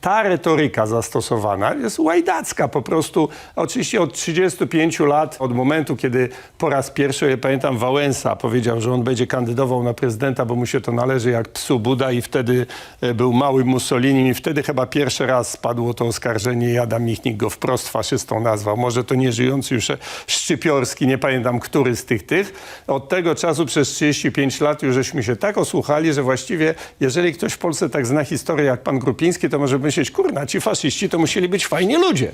ta retoryka zastosowana jest łajdacka po prostu. Oczywiście od 35 lat, od momentu, kiedy po raz pierwszy, ja pamiętam, Wałęsa powiedział, że on będzie kandydował na prezydenta, bo mu się to należy jak psu Buda i wtedy e, był mały Mussolini i wtedy chyba pierwszy raz spadło to oskarżenie i Adam Michnik go wprost faszystą nazwał. Może to nie żyjący już Szczypiorski, nie pamiętam, który z tych tych. Od tego czasu przez 35 lat już żeśmy się tak osłuchali, że właściwie jeżeli ktoś w Polsce tak zna historię jak pan Grupiński, to może myśleć, kurna, ci faszyści to musieli być fajni ludzie.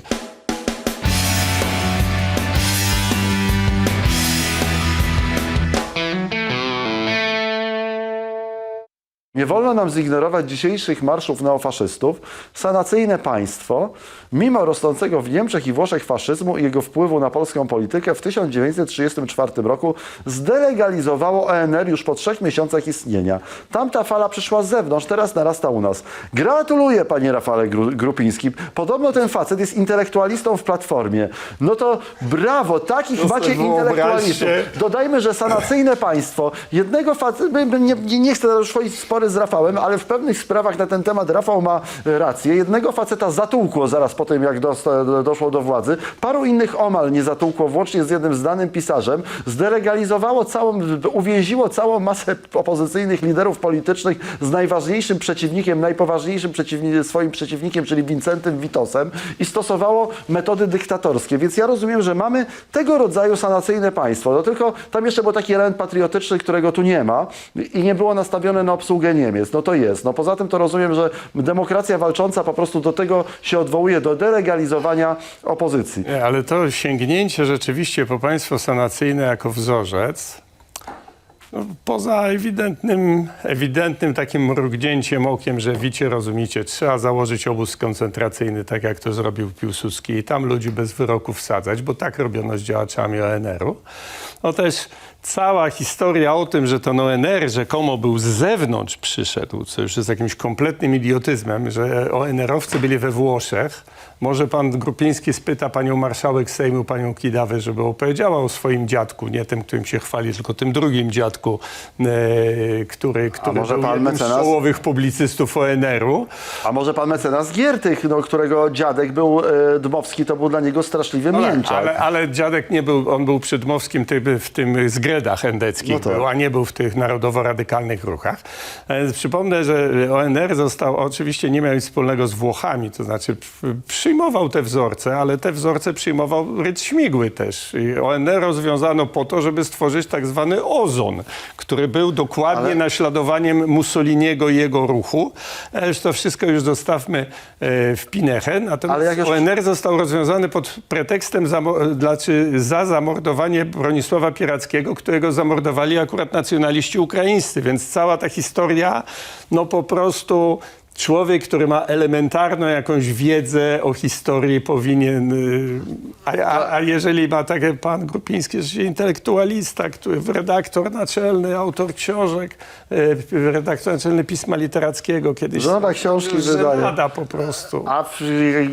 Nie wolno nam zignorować dzisiejszych marszów neofaszystów. Sanacyjne państwo, mimo rosnącego w Niemczech i Włoszech faszyzmu i jego wpływu na polską politykę, w 1934 roku zdelegalizowało ONR już po trzech miesiącach istnienia. Tamta fala przyszła z zewnątrz, teraz narasta u nas. Gratuluję, panie Rafale Gru- Grupiński. Podobno ten facet jest intelektualistą w Platformie. No to brawo, takich No macie intelektualistów. Dodajmy, że sanacyjne państwo, jednego faceta, nie, nie, nie chcę już wchodzić w spory z Rafałem, ale w pewnych sprawach na ten temat Rafał ma e, rację. Jednego faceta zatłukło zaraz po tym, jak doszło do władzy. Paru innych omal nie zatłukło, włącznie z jednym znanym pisarzem. Zdelegalizowało całą, uwięziło całą masę opozycyjnych liderów politycznych z najważniejszym przeciwnikiem, najpoważniejszym przeciwni, swoim przeciwnikiem, czyli Wincentem Witosem i stosowało metody dyktatorskie. Więc ja rozumiem, że mamy tego rodzaju sanacyjne państwo. No tylko tam jeszcze był taki element patriotyczny, którego tu nie ma i nie było nastawione na obsługę Niemiec. No to jest. No poza tym to rozumiem, że demokracja walcząca po prostu do tego się odwołuje, do delegalizowania opozycji. Nie, ale to sięgnięcie rzeczywiście po państwo sanacyjne jako wzorzec, poza ewidentnym, ewidentnym takim mrugnięciem okiem, że wicie, rozumicie, trzeba założyć obóz koncentracyjny, tak jak to zrobił Piłsudski i tam ludzi bez wyroku wsadzać, bo tak robiono z działaczami ONR-u. No też cała historia o tym, że ten ONR rzekomo był z zewnątrz przyszedł, co już jest jakimś kompletnym idiotyzmem, że ONR-owcy byli we Włoszech. Może pan Grupiński spyta panią marszałek Sejmu, panią Kidawę, żeby opowiedziała o swoim dziadku, nie tym, którym się chwali, tylko tym drugim dziadku, e, który, który może był pan jednym z mecenas? czołowych publicystów ONR-u. A może pan mecenas Giertych, no, którego dziadek był e, Dmowski, to był dla niego straszliwy No tak, mięczak. ale, ale dziadek nie był, on był przy Dmowskim tym, w tym zgredach endeckich No tak. był, a nie był w tych narodowo-radykalnych ruchach. E, Przypomnę, że ONR został, oczywiście nie miał nic wspólnego z Włochami, to znaczy p- przyjmował te wzorce, ale te wzorce przyjmował Rydz Śmigły też. I ONR rozwiązano po to, żeby stworzyć tak zwany ozon, który był dokładnie Ale- naśladowaniem Mussoliniego i jego ruchu. E, Już to wszystko już zostawmy e, w Pinechę. Natomiast już- ONR został rozwiązany pod pretekstem znaczy za zamordowanie Bronisława Pierackiego, którego zamordowali akurat nacjonaliści ukraińscy. Więc cała ta historia, no po prostu człowiek, który ma elementarną jakąś wiedzę o historii powinien... y, A, a, a jeżeli ma tak jak pan Grupiński, że intelektualista, który, redaktor naczelny, autor książek, y, redaktor naczelny Pisma Literackiego kiedyś... Żona książki wydaje. Żenada po prostu. A w,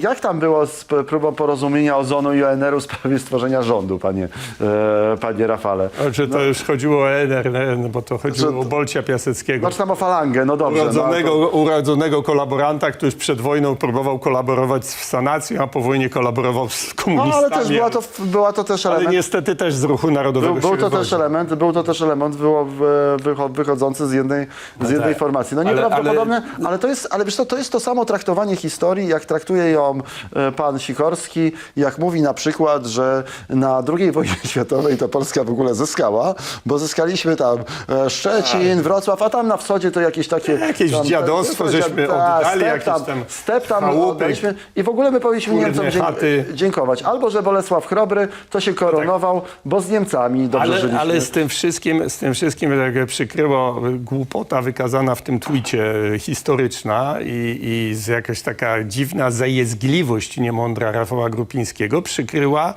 jak tam było z próbą porozumienia Ozonu i ONR-u w sprawie stworzenia rządu, panie, e, panie Rafale? Znaczy to już chodziło o ENR, no bo to chodziło Znaczy, o Bolcia Piaseckiego. Znaczy tam o falangę, no dobrze. Urodzonego, No, to- urodzonego kolaboranta, który już przed wojną próbował kolaborować z sanacją, a po wojnie kolaborował z no komunistami. ale też była to, była to też Ale element. niestety też z ruchu narodowego Był, był to też element, był to też element wycho- wychodzący z jednej, z jednej tak. formacji. No Ale- nieprawdopodobne, ale, to jest, ale wiesz co, to jest to samo traktowanie historii, jak traktuje ją e, pan Sikorski, jak mówi na przykład, że na II wojnie światowej to Polska w ogóle zyskała, bo zyskaliśmy tam e, Szczecin, Wrocław, a tam na wschodzie to jakieś takie... Tak. Jakieś tam, dziadostwo żeśmy ta, oddali, step jakieś tam, tam step tam chałupy, oddaliśmy i w ogóle my powinniśmy kurne Niemcom chaty. dziękować. Albo, że Bolesław Chrobry to się koronował, bo z Niemcami dobrze Ale, żyliśmy. ale z tym wszystkim, z tym wszystkim jak przykryło głupota wykazana w tym twicie historyczna i, i z jakaś taka dziwna zajezgliwość niemądra Rafała Grupińskiego przykryła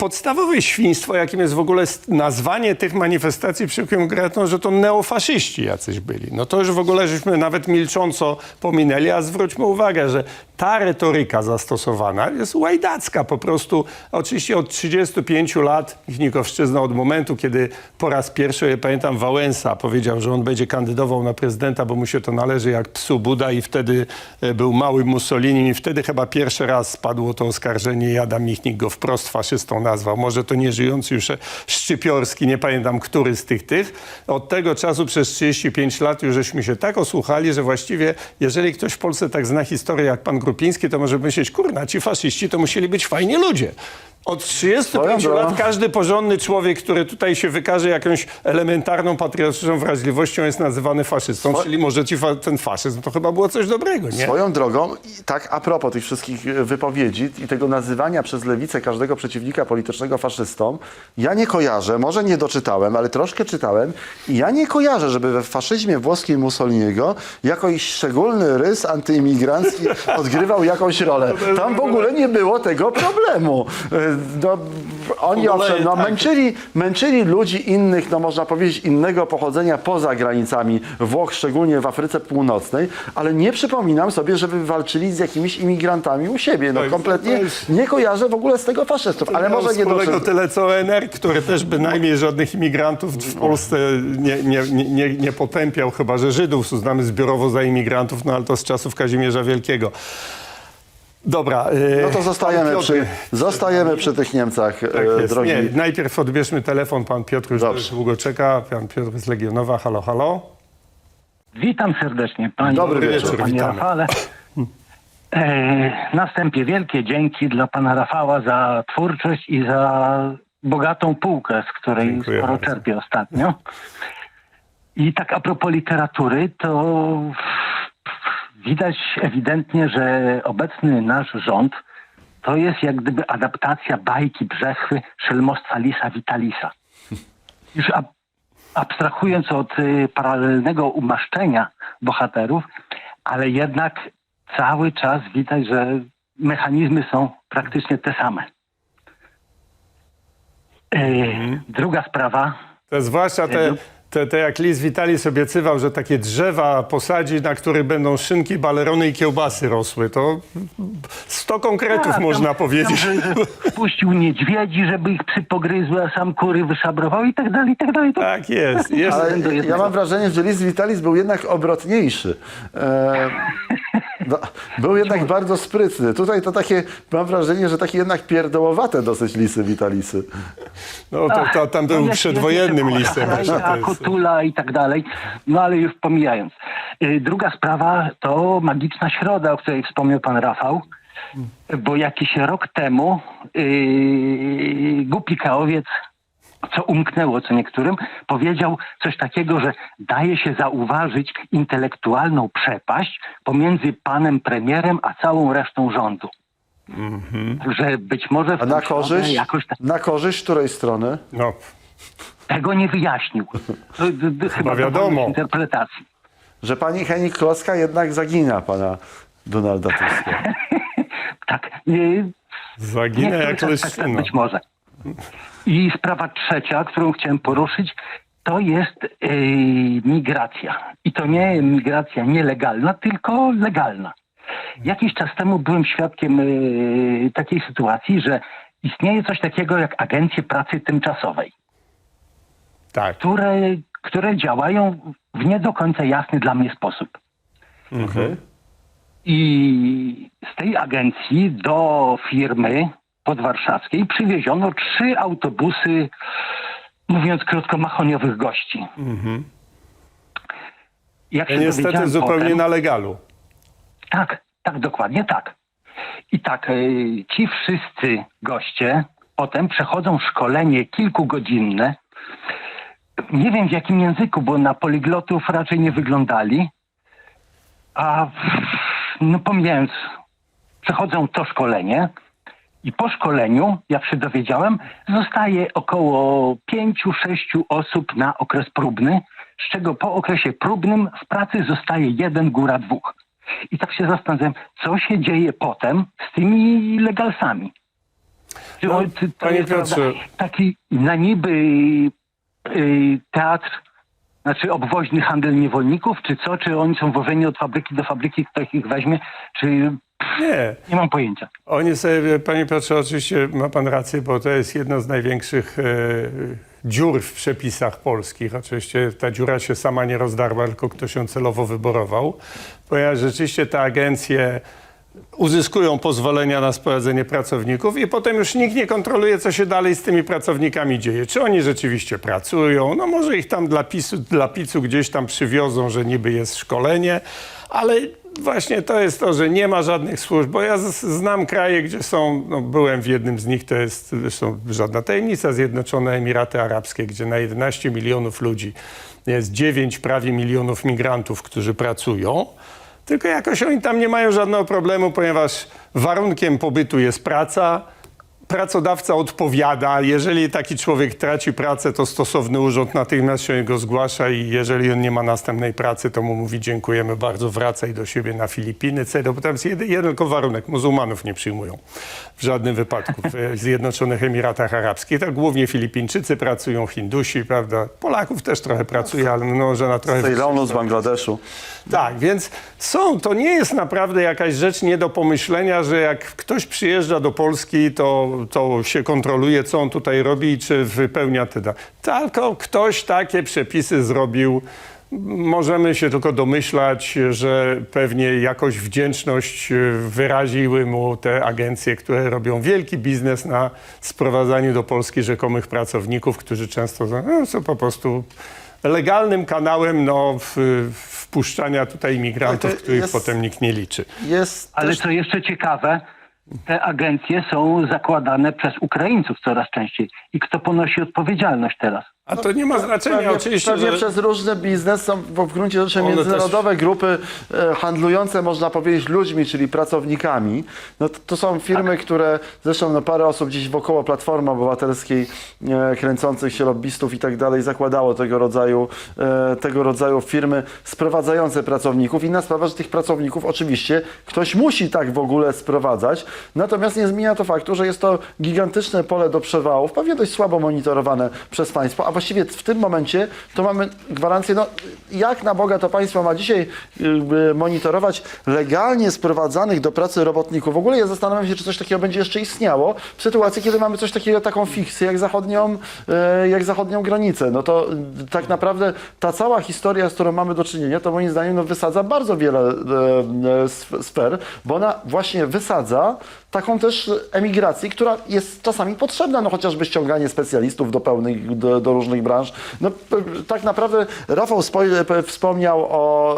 podstawowe świństwo, jakim jest w ogóle nazwanie tych manifestacji przykrył Gretą, że to neofaszyści jacyś byli. No to już w ogóle żeśmy nawet milcząco pominęli, a zwróćmy uwagę, że ta retoryka zastosowana jest łajdacka po prostu. Oczywiście od 35 lat Michnikowszczyzna od momentu, kiedy po raz pierwszy, ja pamiętam, Wałęsa powiedział, że on będzie kandydował na prezydenta, bo mu się to należy jak psu Buda i wtedy e, był mały Mussolini i wtedy chyba pierwszy raz spadło to oskarżenie i Adam Michnik go wprost faszystą nazwał. Może to nie żyjący już Szczypiorski, nie pamiętam, który z tych tych. Od tego czasu przez 35 lat już żeśmy się tak osłuchali, że właściwie jeżeli ktoś w Polsce tak zna historię jak pan Grupiński, to może myśleć, kurna, ci faszyści to musieli być fajni ludzie. Od 35 Swoją lat każdy porządny człowiek, który tutaj się wykaże jakąś elementarną patriotyczną wrażliwością jest nazywany faszystą, czyli może ci fa- ten faszyzm to chyba było coś dobrego, nie? Swoją drogą, i tak a propos tych wszystkich e, wypowiedzi i tego nazywania przez lewicę każdego przeciwnika politycznego faszystą, ja nie kojarzę, może nie doczytałem, ale troszkę czytałem i ja nie kojarzę, żeby we faszyzmie włoskim Mussoliniego jakoś szczególny rys antyimigrancki odgrywał jakąś rolę. Tam w ogóle nie było tego problemu. No, oni W ogóle owszem, no, tak. męczyli, męczyli ludzi innych, no można powiedzieć, innego pochodzenia poza granicami Włoch, szczególnie w Afryce Północnej, ale nie przypominam sobie, żeby walczyli z jakimiś imigrantami u siebie. No jest- kompletnie nie kojarzę w ogóle z tego faszystów, ale może nie doszedł. tyle co ONR, który też bynajmniej żadnych imigrantów w Polsce nie, nie, nie, nie, nie potępiał, chyba że Żydów uznamy zbiorowo za imigrantów, no ale to z czasów Kazimierza Wielkiego. Dobra. e, No to zostajemy Piotr, przy, zostajemy przy tych Niemcach, Tak e, jest. drogi. Nie, najpierw odbierzmy telefon, pan Piotr już Dobrze. długo czeka. Pan Piotr z Legionowa, halo, halo. Witam serdecznie panie, Dobry wieczór, panie witamy. Rafale. E, na wstępie wielkie dzięki dla pana Rafała za twórczość i za bogatą półkę, z której Dziękuję sporo bardzo. czerpię ostatnio. I tak a propos literatury, to widać ewidentnie, że obecny nasz rząd to jest jak gdyby adaptacja bajki Brzechwy Szelmostwa Lisa Vitalisa. Już ab- abstrahując od y, paralelnego umaszczenia bohaterów, ale jednak cały czas widać, że mechanizmy są praktycznie te same. Y, Druga sprawa, To zwłaszcza te, te, te jak Lis Vitalis obiecywał, że takie drzewa posadzi, na których będą szynki, balerony i kiełbasy rosły. To 100 konkretów A, tam- można tam, powiedzieć. że wpuścił niedźwiedzi, żeby ich psy pogryzły, a sam kury wyszabrował i tak dalej, i tak dalej. To Tak jest. jest. Ale ja mam wrażenie, że Lis Vitalis był jednak obrotniejszy. E, no, był jednak bardzo sprytny. Tutaj to takie, mam wrażenie, że takie jednak pierdołowate dosyć Lisy Vitalisy. No to, to tam był przedwojennym jak- jeszcze, to jest- Kotula i tak dalej. No ale już pomijając. Y, Druga sprawa to magiczna środa, o której wspomniał pan Rafał. Bo jakiś rok temu yy, głupi kaowiec, co umknęło co niektórym, powiedział coś takiego, że daje się zauważyć intelektualną przepaść pomiędzy panem premierem a całą resztą rządu. Że być może w A na korzyść, jakoś tak na korzyść której strony? No, tego nie wyjaśnił. D- chyba wiadomo. interpretacji. Że pani Henik Kloska jednak zagina pana Donalda Tuska. Tak. Nie, zaginę jak niektórych aspektach leszczyna. być może. I sprawa trzecia, którą chciałem poruszyć, to jest yy, migracja. I to nie migracja nielegalna, tylko legalna. Jakiś czas temu byłem świadkiem yy, takiej sytuacji, że istnieje coś takiego jak agencje pracy tymczasowej. Tak. które, które działają w nie do końca jasny dla mnie sposób. Okej. I z tej agencji do firmy podwarszawskiej przywieziono trzy autobusy, mówiąc krótko, machoniowych gości. Jak Ja się niestety zupełnie potem, na legalu. Tak, tak, dokładnie tak. I tak, e, ci wszyscy goście potem przechodzą szkolenie kilkugodzinne. Nie wiem w jakim języku, bo na poliglotów raczej nie wyglądali. A no pomijając, przechodzą to szkolenie i po szkoleniu, jak się dowiedziałem, zostaje około pięciu, sześciu osób na okres próbny, z czego po okresie próbnym w pracy zostaje jeden, góra dwóch. I tak się zastanawiam, co się dzieje potem z tymi legalsami. No, to jest, Piotrze. taki na niby teatr Znaczy obwoźny handel niewolników, czy co? Czy oni są wożeni od fabryki do fabryki, ktoś ich weźmie? Czy... Nie. Nie mam pojęcia. Oni sobie, panie Piotrze, oczywiście ma pan rację, bo to jest jedno z największych e, dziur w przepisach polskich. Oczywiście ta dziura się sama nie rozdarła, tylko ktoś ją celowo wyborował, ponieważ rzeczywiście te agencje uzyskują pozwolenia na sprowadzenie pracowników i potem już nikt nie kontroluje, co się dalej z tymi pracownikami dzieje. Czy oni rzeczywiście pracują? No może ich tam dla PiSu, dla PiSu gdzieś tam przywiozą, że niby jest szkolenie, ale właśnie to jest to, że nie ma żadnych służb, bo ja znam kraje, gdzie są, no byłem w jednym z nich, to jest zresztą żadna tajemnica, Zjednoczone Emiraty Arabskie, gdzie na 11 milionów ludzi jest 9 prawie milionów migrantów, którzy pracują. Tylko jakoś oni tam nie mają żadnego problemu, ponieważ warunkiem pobytu jest praca. Pracodawca odpowiada. Jeżeli taki człowiek traci pracę, to stosowny urząd natychmiast się go zgłasza i jeżeli on nie ma następnej pracy, to mu mówi dziękujemy bardzo, wracaj do siebie na Filipiny, CEDO, bo tam jest jeden, jeden tylko warunek, muzułmanów nie przyjmują w żadnym wypadku w Zjednoczonych Emiratach Arabskich. Tak głównie Filipińczycy pracują, Hindusi, prawda? Polaków też trochę pracuje, ale no, że na trochę... Z Ceylonu, z Bangladeszu. Tak, więc są, to nie jest naprawdę jakaś rzecz nie do pomyślenia, że jak ktoś przyjeżdża do Polski, to, to się kontroluje, co on tutaj robi i czy wypełnia te dane. Tylko ktoś takie przepisy zrobił. Możemy się tylko domyślać, że pewnie jakoś wdzięczność e, wyraziły mu te agencje, które robią wielki biznes na sprowadzaniu do Polski rzekomych pracowników, którzy często no, są po prostu legalnym kanałem no, w, wpuszczania tutaj imigrantów, to których jest- potem nikt nie liczy. Jest Ale też co jeszcze ciekawe, te agencje są zakładane przez Ukraińców coraz częściej. I kto ponosi odpowiedzialność teraz? A to nie ma znaczenia, Pewnie, oczywiście, pewnie że... przez różny biznes są w gruncie rzeczy One międzynarodowe grupy e, handlujące, można powiedzieć, ludźmi, czyli pracownikami. No to, to są firmy, które zresztą no, parę osób gdzieś wokoło Platformy Obywatelskiej e, kręcących się lobbystów i tak dalej zakładało tego rodzaju, e, tego rodzaju firmy sprowadzające pracowników. Inna sprawa, że tych pracowników oczywiście ktoś musi tak w ogóle sprowadzać. Natomiast nie zmienia to faktu, że jest to gigantyczne pole do przewałów, pewnie dość słabo monitorowane przez państwo, a właściwie w tym momencie to mamy gwarancję, no jak na Boga to państwo ma dzisiaj monitorować legalnie sprowadzanych do pracy robotników. W ogóle ja zastanawiam się, czy coś takiego będzie jeszcze istniało w sytuacji, kiedy mamy coś takiego, taką fikcję jak zachodnią, e, jak zachodnią granicę. No to y, tak naprawdę ta cała historia, z którą mamy do czynienia, to moim zdaniem no, wysadza bardzo wiele e, e, sf- sfer, bo ona właśnie wysadza taką też emigrację, która jest czasami potrzebna, no chociażby ściąganie specjalistów do pełnych, do, do różnych branż. No p- tak naprawdę Rafał p- wspomniał o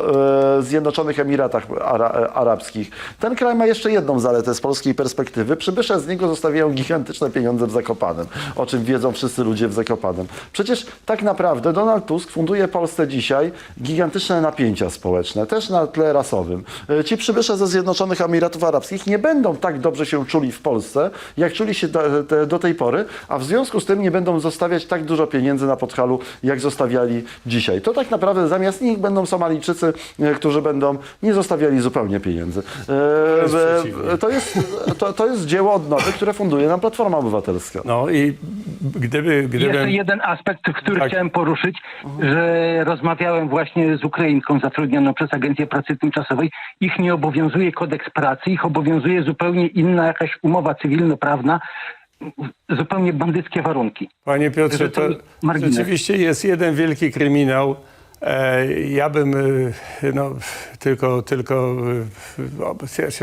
e, Zjednoczonych Emiratach Ara, Arabskich. Ten kraj ma jeszcze jedną zaletę z polskiej perspektywy. Przybysze z niego zostawiają gigantyczne pieniądze w Zakopanem, o czym wiedzą wszyscy ludzie w Zakopanem. Przecież tak naprawdę Donald Tusk funduje Polsce dzisiaj gigantyczne napięcia społeczne, też na tle rasowym. E, Ci przybysze ze Zjednoczonych Emiratów Arabskich nie będą tak dobrze się czuli w Polsce, jak czuli się do, te- do tej pory, a w związku z tym nie będą zostawiać tak dużo pieniędzy na podchalu, jak zostawiali dzisiaj. To tak naprawdę zamiast nich będą Somalijczycy, e, którzy będą nie zostawiali zupełnie pieniędzy. E, jest e, to, jest, to, to jest dzieło odnowy, które funduje nam Platforma Obywatelska. No i gdyby... gdyby Jeszcze jeden aspekt, który Tak. chciałem poruszyć, że rozmawiałem właśnie z Ukrainką zatrudnioną przez Agencję Pracy Tymczasowej. Ich nie obowiązuje kodeks pracy, ich obowiązuje zupełnie inna jakaś umowa cywilnoprawna, zupełnie bandyckie warunki. Panie Piotrze, to margines. rzeczywiście jest jeden wielki kryminał. E, Ja bym e, no, tylko, tylko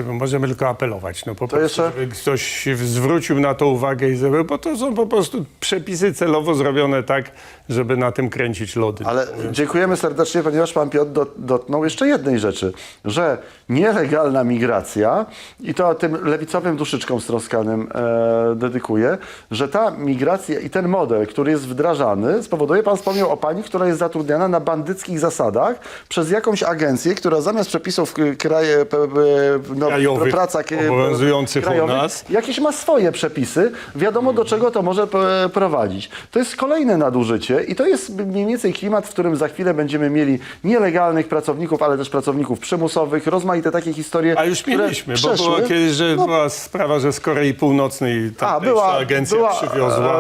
e, możemy tylko apelować. No, po prostu, jeszcze- żeby ktoś zwrócił na to uwagę i zrobił, bo to są po prostu przepisy celowo zrobione tak, żeby na tym kręcić lody. Ale dziękujemy serdecznie, ponieważ pan Piotr dot- dotknął jeszcze jednej rzeczy, że nielegalna migracja, i to tym lewicowym duszyczkom stroskanym e, dedykuję, że ta migracja i ten model, który jest wdrażany, spowoduje, pan wspomniał o pani, która jest zatrudniana na bandyckich zasadach przez jakąś agencję, która zamiast przepisów kraje, no, Krajowych, praca obowiązujących u krajowych, nas. jakieś ma swoje przepisy, wiadomo do czego to może prowadzić. To jest kolejne nadużycie i to jest mniej więcej klimat, w którym za chwilę będziemy mieli nielegalnych pracowników, ale też pracowników przymusowych, rozmaite takie historie, A już które mieliśmy, bo przeszły. była kiedyś, że No, była sprawa, że z Korei Północnej ta była- agencja była, przywiozła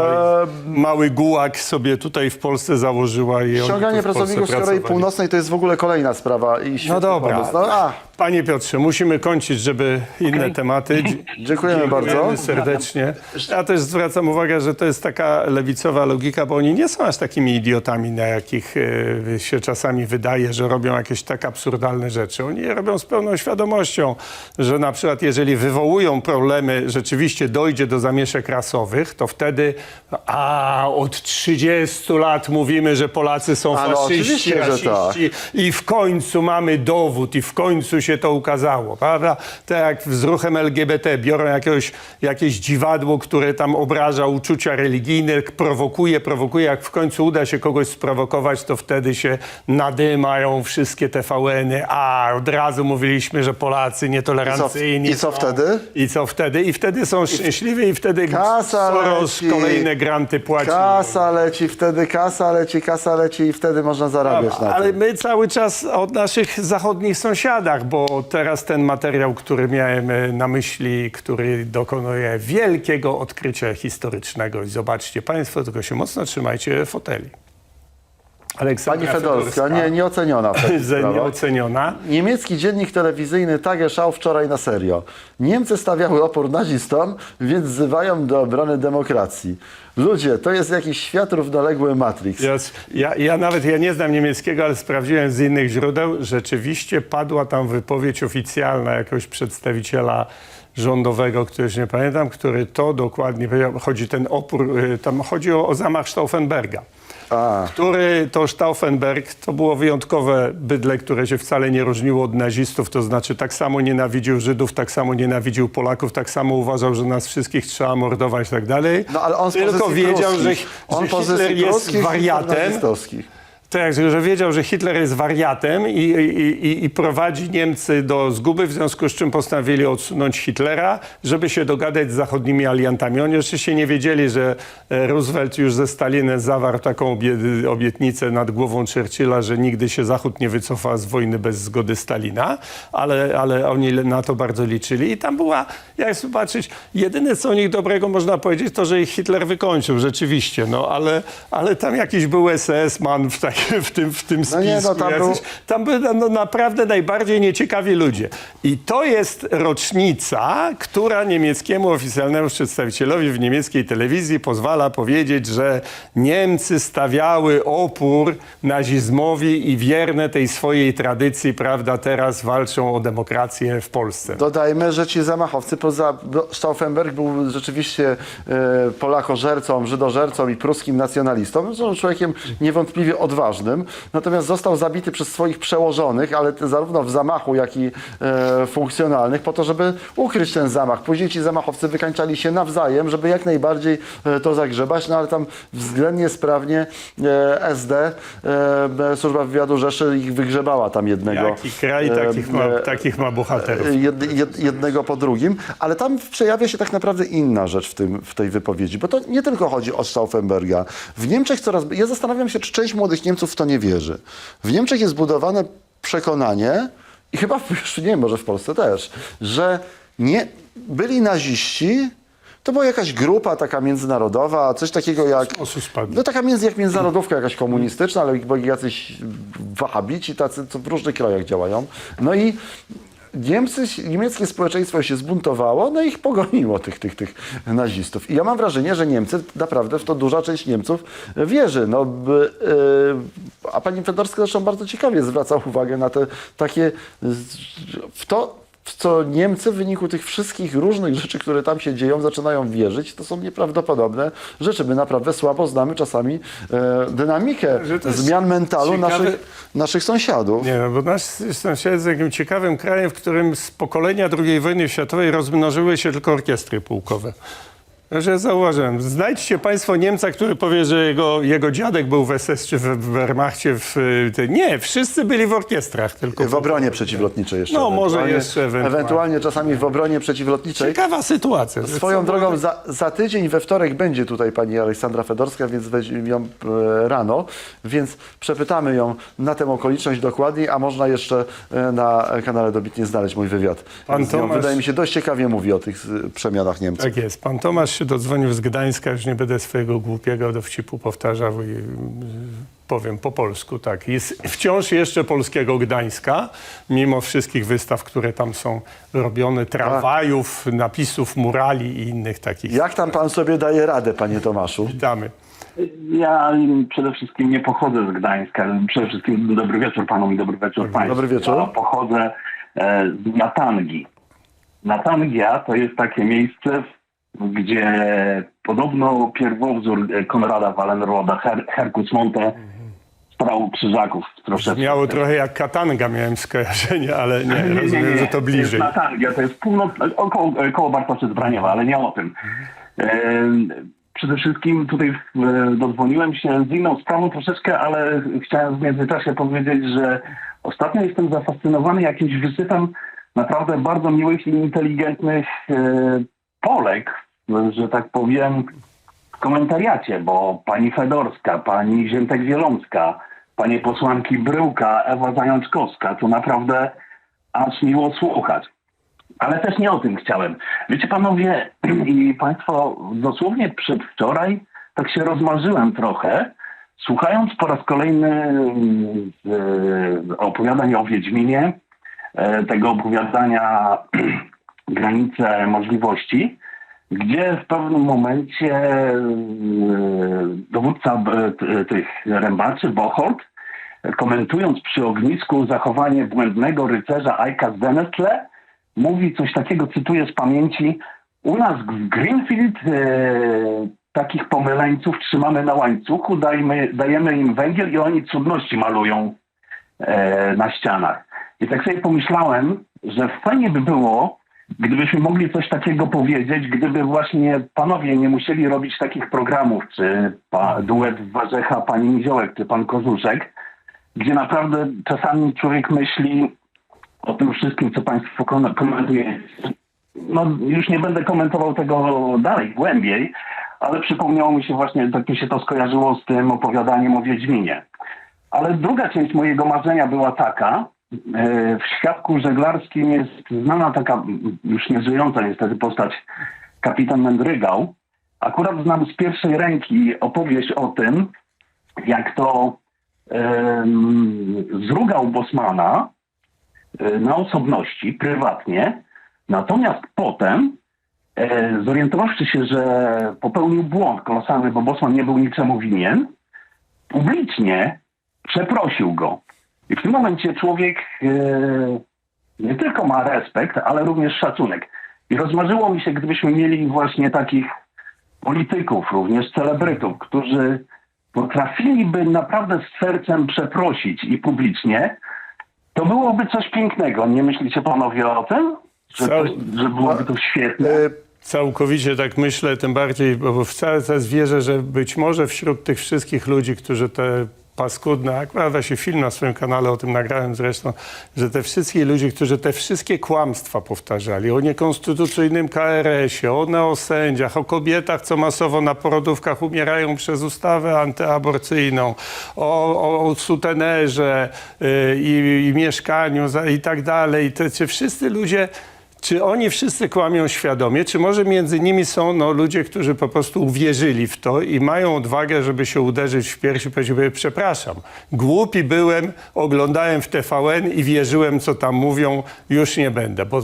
e, mały gułak sobie tutaj w Polsce założyła i Ściąganie pracowników z Korei pracowali. Północnej to jest w ogóle kolejna sprawa i No dobra. pomysł. No, a, Panie Piotrze, musimy kończyć, żeby inne tematy. Dzie- Dziękujemy bardzo. serdecznie. Ja też zwracam uwagę, że to jest taka lewicowa logika, bo oni nie są aż takimi idiotami, na jakich e, się czasami wydaje, że robią jakieś tak absurdalne rzeczy. Oni je robią z pełną świadomością, że na przykład jeżeli wywołują problemy, rzeczywiście dojdzie do zamieszek rasowych, to wtedy a od 30 lat mówimy, że Polacy są Ale faszyści, rasiści, tak. i, I w końcu mamy dowód i w końcu się to ukazało, prawda? Tak jak z ruchem LGBT biorą jakiegoś, jakieś dziwadło, które tam obraża uczucia religijne, prowokuje, prowokuje. Jak w końcu uda się kogoś sprowokować, to wtedy się nadymają wszystkie TVN-y. A od razu mówiliśmy, że Polacy nietolerancyjni. I co są. wtedy? I co wtedy? I wtedy są szczęśliwi i wtedy Kasa Soros leci. kolejne granty płaci. Kasa leci, wtedy kasa leci, kasa leci i wtedy można zarabiać na Ale tym. my cały czas o naszych zachodnich sąsiadach, bo teraz ten materiał, który miałem e, na myśli, który dokonuje wielkiego odkrycia historycznego. I zobaczcie Państwo, tylko się mocno trzymajcie foteli. Pani Aleksandra Fedorska, nie, nieoceniona nieoceniona. Niemiecki dziennik telewizyjny Tagesschau wczoraj na serio. Niemcy stawiały opór nazistom, więc wzywają do obrony demokracji. Ludzie, to jest jakiś świat równoległy Matrix. Ja, ja, ja nawet ja nie znam niemieckiego, ale sprawdziłem z innych źródeł. Rzeczywiście padła tam wypowiedź oficjalna jakiegoś przedstawiciela rządowego, któregoś nie pamiętam, który to dokładnie powiedział. Chodzi ten opór, y, tam chodzi o, o zamach Stauffenberga. A. Który to Stauffenberg to było wyjątkowe bydle, które się wcale nie różniło od nazistów, to znaczy tak samo nienawidził Żydów, tak samo nienawidził Polaków, tak samo uważał, że nas wszystkich trzeba mordować i tak dalej. No ale on Tylko wiedział, że, że on Hitler jest wariatem. Tak, że wiedział, że Hitler jest wariatem i, i, i, prowadzi Niemcy do zguby, w związku z czym postanowili odsunąć Hitlera, żeby się dogadać z zachodnimi aliantami. Oni oczywiście nie wiedzieli, że e, Roosevelt już ze Stalinem zawarł taką obie, obietnicę nad głową Churchilla, że nigdy się Zachód nie wycofa z wojny bez zgody Stalina, ale, ale oni na to bardzo liczyli. I tam była, jak zobaczyć, jedyne co o nich dobrego można powiedzieć, to, że ich Hitler wykończył, rzeczywiście, no ale, ale tam jakiś był SS-man w, tak, w, tym, w tym spisku. No nie, no, tam jacyś, był- tam byli no, naprawdę najbardziej nieciekawi ludzie. I to jest rocznica, która niemieckiemu oficjalnemu przedstawicielowi w niemieckiej telewizji pozwala powiedzieć, że Niemcy stawiały opór nazizmowi i wierne tej swojej tradycji, prawda, teraz walczą o demokrację w Polsce. Dodajmy, że ci zamachowcy, poza no, Stauffenberg był rzeczywiście e, polakożercą, żydożercą i pruskim nacjonalistą. Był człowiekiem niewątpliwie odważnym. Natomiast został zabity przez swoich przełożonych, ale zarówno w zamachu, jak i e, funkcjonalnych, po to, żeby ukryć ten zamach. Później ci zamachowcy wykańczali się nawzajem, żeby jak najbardziej e, to zagrzebać, no ale tam względnie sprawnie e, SD, e, Służba Wywiadu Rzeszy ich wygrzebała tam jednego. Jaki kraj takich ma, e, takich ma bohaterów. jed, jed, jednego po drugim, ale tam przejawia się tak naprawdę inna rzecz w, tym, w tej wypowiedzi, bo to nie tylko chodzi o Stauffenberga. W Niemczech coraz... Ja zastanawiam się, czy część młodych Niemców w to nie wierzy. W Niemczech jest budowane przekonanie, i chyba już nie wiem, może w Polsce też, że nie byli naziści, to była jakaś grupa taka międzynarodowa, coś takiego jak... No taka między, jak międzynarodówka jakaś komunistyczna, ale byli jacyś wahabici tacy, co w różnych krajach działają. No i Niemcy, niemieckie społeczeństwo się zbuntowało, no i ich pogoniło, tych, tych, tych nazistów. I ja mam wrażenie, że Niemcy, naprawdę w to duża część Niemców wierzy. No, by, yy, a pani Fedorska zresztą bardzo ciekawie zwraca uwagę na te takie, w to, co Niemcy w wyniku tych wszystkich różnych rzeczy, które tam się dzieją, zaczynają wierzyć. To są nieprawdopodobne rzeczy. My naprawdę słabo znamy czasami e, dynamikę zmian mentalu ciekawe- naszych, naszych sąsiadów. Nie, no bo nasz sąsiad jest takim ciekawym krajem, w którym z pokolenia II wojny światowej rozmnożyły się tylko orkiestry pułkowe. Że zauważyłem. Znajdźcie Państwo Niemca, który powie, że jego, jego dziadek był w SS czy w Wehrmachcie. W, nie, wszyscy byli w orkiestrach. Tylko W obronie przeciwlotniczej jeszcze. No, może jeszcze ewentualnie. Ewentualnie czasami w obronie przeciwlotniczej. Ciekawa sytuacja. Swoją drogą, za, za tydzień we wtorek będzie tutaj pani Aleksandra Fedorska, więc weźmiemy ją e, rano, więc przepytamy ją na tę okoliczność dokładniej, a można jeszcze e, na kanale Dobitnie znaleźć mój wywiad. Pan z nią. Tomasz- Wydaje mi się, dość ciekawie mówi o tych e, przemianach Niemców. Tak jest. Pan Tomasz się dodzwonił z Gdańska, już nie będę swojego głupiego dowcipu powtarzał i y, powiem po polsku, tak. Jest wciąż jeszcze polskiego Gdańska, mimo wszystkich wystaw, które tam są robione, tramwajów, napisów, murali i innych takich. Jak tam pan sobie daje radę, panie Tomaszu? Witamy. Ja przede wszystkim nie pochodzę z Gdańska. Przede wszystkim dobry wieczór panom i dobry wieczór państwu. Dobry wieczór. Ja pochodzę e, z Natangi. Natangia to jest takie miejsce, gdzie podobno pierwowzór e, Konrada Wallenroda, Her, Herkus Monte, sprał krzyżaków troszeczkę. Miało trochę jak Katanga, miałem skojarzenie, ale nie, rozumiem, że to bliżej. To jest Natangia, to jest północ, około, koło Bartoszyc Braniewa, ale nie o tym. E, przede wszystkim tutaj dodzwoniłem się z inną sprawą troszeczkę, ale chciałem w międzyczasie powiedzieć, że ostatnio jestem zafascynowany jakimś wysypem naprawdę bardzo miłych i inteligentnych e, Polek, że tak powiem, w komentariacie, bo pani Fedorska, pani Ziętek-Wielomska, panie posłanki Bryłka, Ewa Zajączkowska, to naprawdę aż miło słuchać. Ale też nie o tym chciałem. Wiecie panowie i państwo, dosłownie przedwczoraj tak się rozmarzyłem trochę, słuchając po raz kolejny mm, e, opowiadań o Wiedźminie, e, tego opowiadania Granice Możliwości, gdzie w pewnym momencie e, dowódca b- t- tych rębaczy, Bocholt, komentując przy ognisku zachowanie błędnego rycerza Ajka z Denetle, mówi coś takiego, cytuję z pamięci, u nas w Greenfield e, takich pomyleńców trzymamy na łańcuchu, dajmy, dajemy im węgiel i oni cudności malują e, na ścianach. I tak sobie pomyślałem, że fajnie by było, gdybyśmy mogli coś takiego powiedzieć, gdyby właśnie panowie nie musieli robić takich programów, czy pa, duet Warzecha, pani Niziołek, czy pan Kozuszek, gdzie naprawdę czasami człowiek myśli o tym wszystkim, co państwo kom- komentuje. No już nie będę komentował tego dalej, głębiej, ale przypomniało mi się właśnie, tak mi się to skojarzyło z tym opowiadaniem o Wiedźminie. Ale druga część mojego marzenia była taka, w świadku żeglarskim jest znana taka, już nieżyjąca niestety postać, kapitan Mendrygał. Akurat znam z pierwszej ręki opowieść o tym, jak to zrugał Bosmana e, na osobności, prywatnie, natomiast potem e, zorientowawszy się, że popełnił błąd kolosalny, bo Bosman nie był niczemu winien, publicznie przeprosił go. I w tym momencie człowiek e, nie tylko ma respekt, ale również szacunek. I rozmarzyło mi się, gdybyśmy mieli właśnie takich polityków, również celebrytów, którzy potrafiliby naprawdę z sercem przeprosić i publicznie, to byłoby coś pięknego. Nie myślicie panowie o tym? Że, to, że byłoby to świetne. E, Całkowicie tak myślę, tym bardziej, bo wcale teraz wierzę, że być może wśród tych wszystkich ludzi, którzy te paskudne, akurat się film na swoim kanale o tym nagrałem zresztą, że te wszystkie ludzie, którzy te wszystkie kłamstwa powtarzali o niekonstytucyjnym KRS-ie, o neosędziach, o kobietach, co masowo na porodówkach umierają przez ustawę antyaborcyjną, o, o, o sutenerze y, i, i mieszkaniu za, i tak dalej. Te, ci wszyscy ludzie czy oni wszyscy kłamią świadomie, czy może między nimi są no, ludzie, którzy po prostu uwierzyli w to i mają odwagę, żeby się uderzyć w piersi i powiedzieć, przepraszam, głupi byłem, oglądałem w TVN i wierzyłem, co tam mówią, już nie będę, bo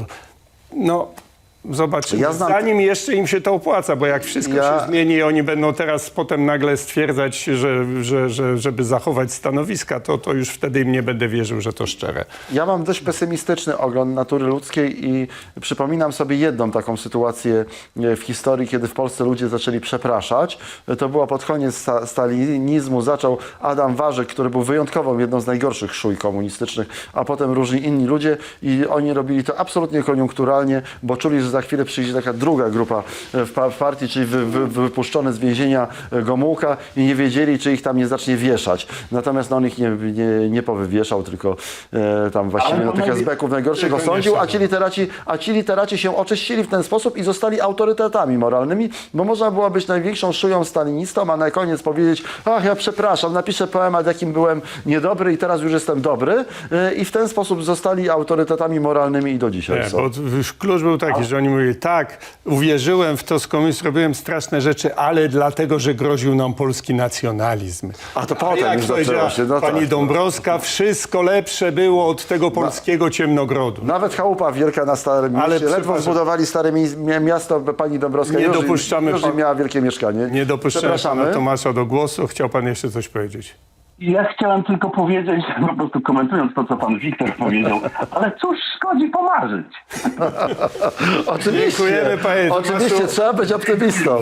no... Zobaczymy, Ja znam- zanim jeszcze im się to opłaca, bo jak wszystko Ja- się zmieni i oni będą teraz potem nagle stwierdzać, że, że, że, żeby zachować stanowiska, to, to już wtedy im nie będę wierzył, że to szczere. Ja mam dość pesymistyczny ogląd natury ludzkiej i przypominam sobie jedną taką sytuację e, w historii, kiedy w Polsce ludzie zaczęli przepraszać. To było pod koniec sta- stalinizmu. Zaczął Adam Warzyk, który był wyjątkową, jedną z najgorszych szuj komunistycznych, a potem różni inni ludzie i oni robili to absolutnie koniunkturalnie, bo czuli, że za chwilę przyjdzie taka druga grupa e, w, pa- w partii, czyli wy, wy, wypuszczone z więzienia e, Gomułka i nie wiedzieli, czy ich tam nie zacznie wieszać. Natomiast no, on ich nie, nie, nie powywieszał, tylko e, tam właściwie no, tych panowie- SB-ków najgorszego Tylko nie sądził, a ci literaci, a ci literaci się oczyścili w ten sposób i zostali autorytetami moralnymi, bo można było być największą szują stalinistą, a na koniec powiedzieć, ach ja przepraszam, napiszę poemat, jakim byłem niedobry i teraz już jestem dobry e, i w ten sposób zostali autorytetami moralnymi i do dzisiaj Nie, są. bo klucz był taki, że oni mówili, tak, uwierzyłem w to z komunizmu, robiłem straszne rzeczy, ale dlatego, że groził nam polski nacjonalizm. A to potem jak już powiedziała się, no pani tak. Dąbrowska, wszystko lepsze było od tego polskiego ciemnogrodu. Nawet chałupa wielka na Starym Mieście. Ale Ledwo przepraszam. zbudowali Stare mi- mie- Miasto, pani Dąbrowska Nie już, dopuszczamy już pan- miała wielkie mieszkanie. Nie Przepraszamy. pana Tomasza do głosu. Chciał pan jeszcze coś powiedzieć? Ja chciałem tylko powiedzieć, po prostu komentując to, co pan Wiktor powiedział, ale cóż szkodzi pomarzyć? Oczywiście, Dziękujemy, panie Oczywiście, trzeba być optymistą.